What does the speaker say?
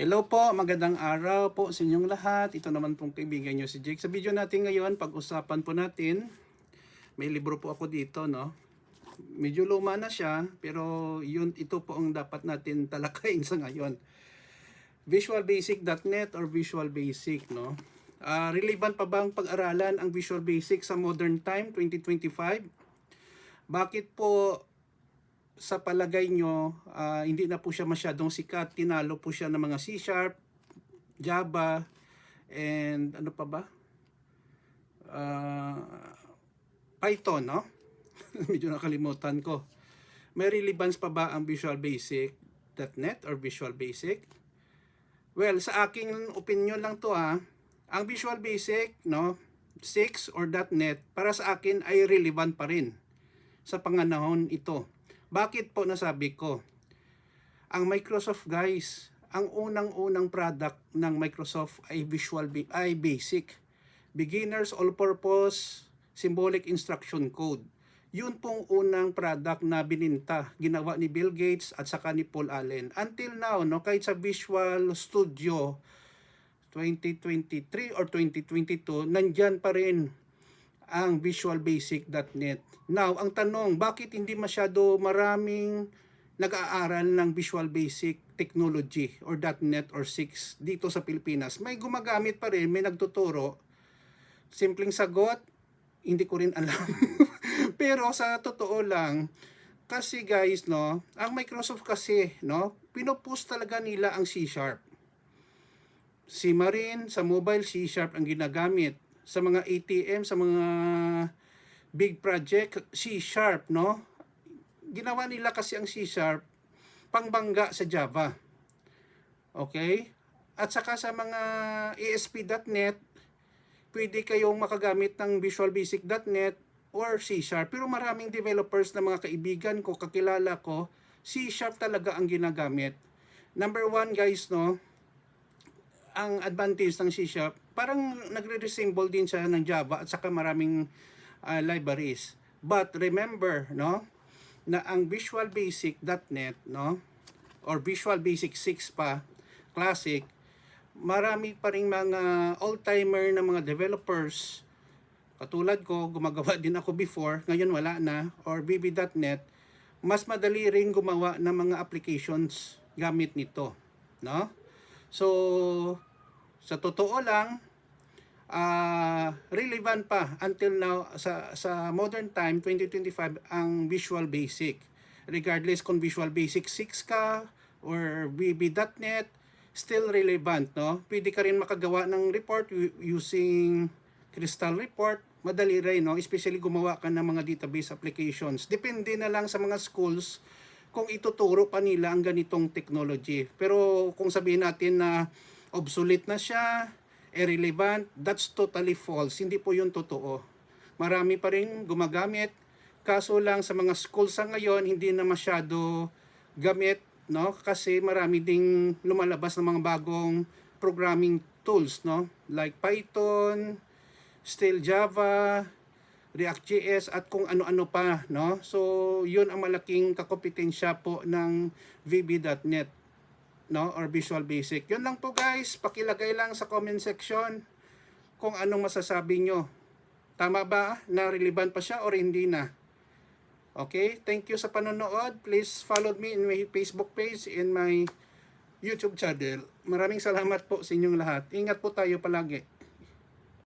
Hello po, magandang araw po sa inyong lahat. Ito naman pong kaibigan nyo si Jake. Sa video natin ngayon, pag-usapan po natin, may libro po ako dito, no? Medyo luma na siya, pero yun, ito po ang dapat natin talakayin sa ngayon. Visualbasic.net or Visual Basic, no? Ah, relevant pa bang pag-aralan ang Visual Basic sa modern time, 2025? Bakit po sa palagay nyo, ah, hindi na po siya masyadong sikat. Tinalo po siya ng mga C-Sharp, Java, and ano pa ba? Ah, Python, no? Medyo nakalimutan ko. May relevance pa ba ang Visual Basic.net or Visual Basic? Well, sa aking opinion lang to ah, ang Visual Basic, no, 6 or .net, para sa akin ay relevant pa rin sa panganahon ito. Bakit po nasabi ko? Ang Microsoft guys, ang unang-unang product ng Microsoft ay Visual ay Basic. Beginners All-Purpose Symbolic Instruction Code. Yun pong unang product na bininta, ginawa ni Bill Gates at saka ni Paul Allen. Until now, no, kahit sa Visual Studio 2023 or 2022, nandyan pa rin ang visualbasic.net. Now, ang tanong, bakit hindi masyado maraming nag-aaral ng Visual Basic Technology or .net or 6 dito sa Pilipinas? May gumagamit pa rin, may nagtuturo. Simpleng sagot, hindi ko rin alam. Pero sa totoo lang, kasi guys, no, ang Microsoft kasi, no, pinupost talaga nila ang C-Sharp. Si Marine sa mobile C-Sharp ang ginagamit. Sa mga ATM, sa mga big project, C-Sharp, no? Ginawa nila kasi ang C-Sharp pangbangga sa Java. Okay? At saka sa mga ASP.NET, pwede kayong makagamit ng visualbasic.net or C-Sharp. Pero maraming developers na mga kaibigan ko, kakilala ko, C-Sharp talaga ang ginagamit. Number one guys, no, ang advantage ng C-Sharp, parang nagre-resemble din siya ng Java at saka maraming uh, libraries. But remember, no, na ang Visual Basic.net, no, or Visual Basic 6 pa, classic, marami pa rin mga old-timer na mga developers, katulad ko, gumagawa din ako before, ngayon wala na, or VB.net, mas madali rin gumawa ng mga applications gamit nito, no? So, sa totoo lang, ah relevant pa until now sa sa modern time 2025 ang Visual Basic. Regardless kung Visual Basic 6 ka or VB.net, still relevant, no? Pwede ka rin makagawa ng report using Crystal Report, madali rin, no? Especially gumawa ka ng mga database applications. Depende na lang sa mga schools kung ituturo pa nila ang ganitong technology. Pero kung sabihin natin na obsolete na siya, irrelevant, that's totally false. Hindi po yun totoo. Marami pa rin gumagamit. Kaso lang sa mga schools sa ngayon, hindi na masyado gamit, no? Kasi marami ding lumalabas ng mga bagong programming tools, no? Like Python, still Java, React.js at kung ano-ano pa, no? So, yun ang malaking kakompetensya po ng VB.net no or Visual Basic. Yun lang po guys, pakilagay lang sa comment section kung anong masasabi nyo. Tama ba na relevant pa siya or hindi na? Okay, thank you sa panonood. Please follow me in my Facebook page and my YouTube channel. Maraming salamat po sa inyong lahat. Ingat po tayo palagi.